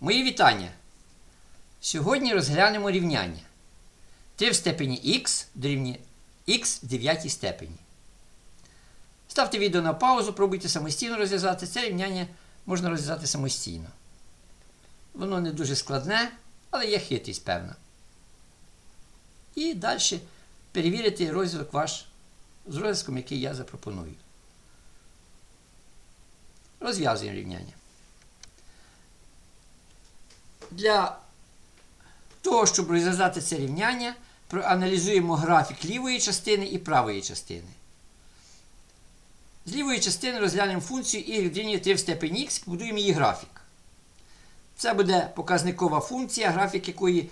Мої вітання! Сьогодні розглянемо рівняння. 3 в степені х дорівнює х в 9 степені. Ставте відео на паузу, пробуйте самостійно розв'язати. Це рівняння можна розв'язати самостійно. Воно не дуже складне, але є хитрість певна. І далі перевірити розв'язок ваш з розв'язком, який я запропоную. Розв'язуємо рівняння. Для того, щоб розв'язати це рівняння, проаналізуємо графік лівої частини і правої частини. З лівої частини розглянемо функцію y дорівнює 3 в степені х, побудуємо її графік. Це буде показникова функція, графік якої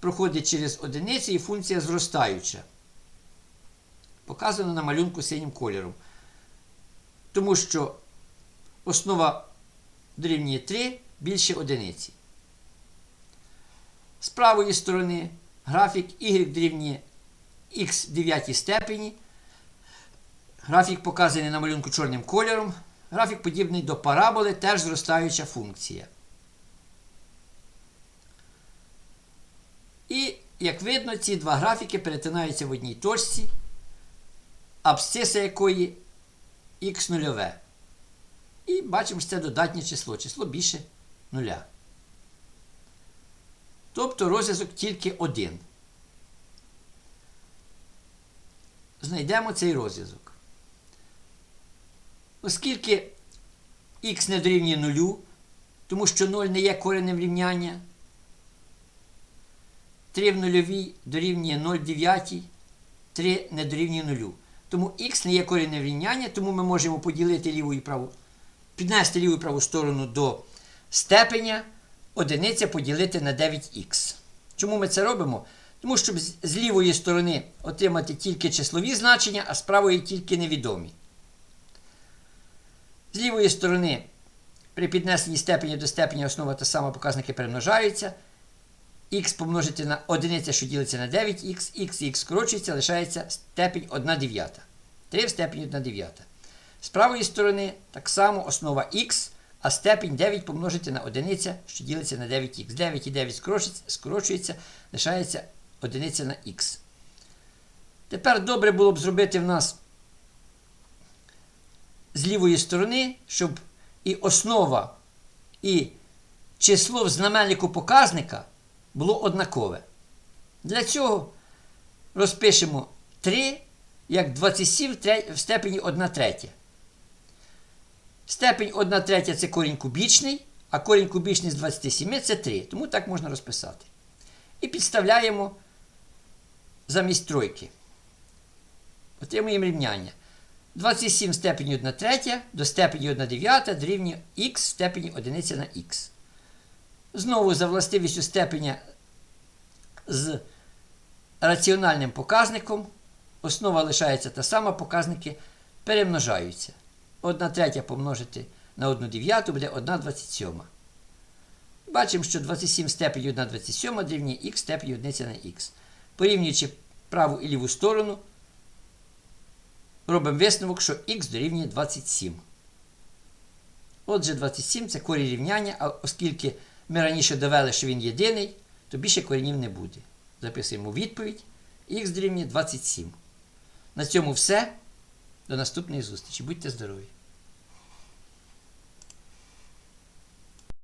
проходить через одиниці і функція зростаюча. Показано на малюнку синім кольором. Тому що основа дорівнює 3 більше одиниці. З правої сторони графік y дорівнює х в 9 степені. Графік показаний на малюнку чорним кольором. Графік подібний до параболи, теж зростаюча функція. І, як видно, ці два графіки перетинаються в одній точці, абсциса якої х нульове. І бачимо, що це додатнє число. Число більше нуля. Тобто розв'язок тільки один. Знайдемо цей розв'язок. Оскільки х не дорівнює нулю, тому що 0 не є коренем рівняння, 3 в нульовій дорівнює 0 дев'ятій, 3 не дорівнює нулю. Тому х не є коренем рівняння, тому ми можемо поділити ліву і праву, піднести ліву і праву сторону до степеня одиниця поділити на 9х. Чому ми це робимо? Тому щоб з лівої сторони отримати тільки числові значення, а з правої тільки невідомі. З лівої сторони при піднесенні степені до степені основа та сама показники перемножаються. х помножити на одиниця, що ділиться на 9х, х і х скорочується, лишається степень 1 дев'ята. 3 в степені 1 дев'ята. З правої сторони так само основа х, а степень 9 помножити на одиниця, що ділиться на 9х. 9 і 9 скорочується, лишається одиниця на х. Тепер добре було б зробити в нас з лівої сторони, щоб і основа, і число в знаменнику показника було однакове. Для цього розпишемо 3 як 27 в тре- в степені 1 третя. Степень 1 третя це корінь кубічний, а корінь кубічний з 27 це 3. Тому так можна розписати. І підставляємо замість тройки. Отримуємо рівняння. 27 в степені 1 третя до степені 1 дев'ята дорівнює х степені 1 на х. Знову за властивістю степеня з раціональним показником. Основа лишається та сама, показники перемножаються. 1 третя помножити на 1 дев'яту буде 1 27. Бачимо, що 27 в степені 1 27 дорівнює х в степені 1 на х. Порівнюючи праву і ліву сторону, робимо висновок, що х дорівнює 27. Отже, 27 це корінь рівняння, а оскільки ми раніше довели, що він єдиний, то більше коренів не буде. Записуємо відповідь. Х дорівнює 27. На цьому все. До наступної зустрічі. Будьте здорові!